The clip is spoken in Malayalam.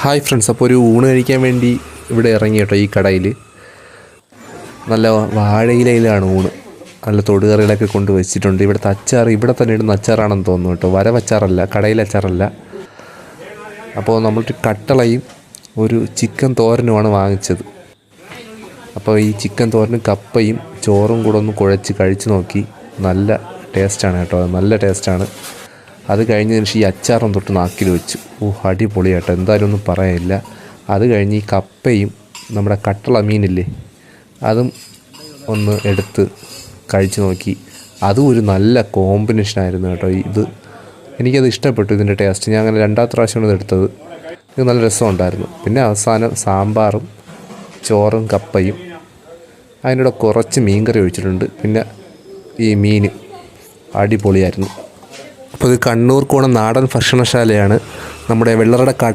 ഹായ് ഫ്രണ്ട്സ് അപ്പോൾ ഒരു ഊണ് കഴിക്കാൻ വേണ്ടി ഇവിടെ ഇറങ്ങി കേട്ടോ ഈ കടയിൽ നല്ല വാഴയിലയിലാണ് ഊണ്. നല്ല തൊടുകറികളൊക്കെ കൊണ്ട് വെച്ചിട്ടുണ്ട്. ഇവിടുത്തെ അച്ചാർ ഇവിടെ തന്നെ ഇടുന്ന അച്ചാറാണെന്ന് തോന്നുന്നു കേട്ടോ. വരവച്ചാറല്ല കടയിലെ അച്ചാറല്ല. അപ്പോൾ നമ്മളൊരു കട്ടളയും ഒരു ചിക്കൻ തോരനുമാണ് വാങ്ങിച്ചത്. അപ്പോൾ ഈ ചിക്കൻ തോരനും കപ്പയും ചോറും കൂടെ ഒന്ന് കുഴച്ച് കഴിച്ചു നോക്കി. നല്ല ടേസ്റ്റാണ് കേട്ടോ. നല്ല ടേസ്റ്റാണ്. അത് കഴിഞ്ഞതിന് ശേഷം ഈ അച്ചാറും തൊട്ട് നാക്കിൽ വെച്ചു. ഓ അടിപൊളി എന്തായാലും ഒന്നും പറയാനില്ല. അത് കഴിഞ്ഞ് ഈ കപ്പയും നമ്മുടെ കട്ടള മീനില്ലേ അതും ഒന്ന് എടുത്ത് കഴിച്ചു നോക്കി. അതും ഒരു നല്ല കോമ്പിനേഷൻ ആയിരുന്നു കേട്ടോ ഇത്. എനിക്കത് ഇഷ്ടപ്പെട്ടു ഇതിന്റെ ടേസ്റ്റ് ഞാൻ അങ്ങനെ രണ്ടാമത്തെ പ്രാവശ്യമാണ് ഇത് എടുത്തത്. ഇത് നല്ല രസമുണ്ടായിരുന്നു. പിന്നെ അവസാനം സാമ്പാറും ചോറും കപ്പയും. അതിനോട് കുറച്ച് മീൻകറി ഒഴിച്ചിട്ടുണ്ട്. പിന്നെ ഈ മീൻ അടിപൊളിയായിരുന്നു. അപ്പോൾ ഇത് കണ്ണൂർ കോണം നാടൻ ഭക്ഷണശാലയാണ്. നമ്മുടെ വെള്ളറട കാട്ട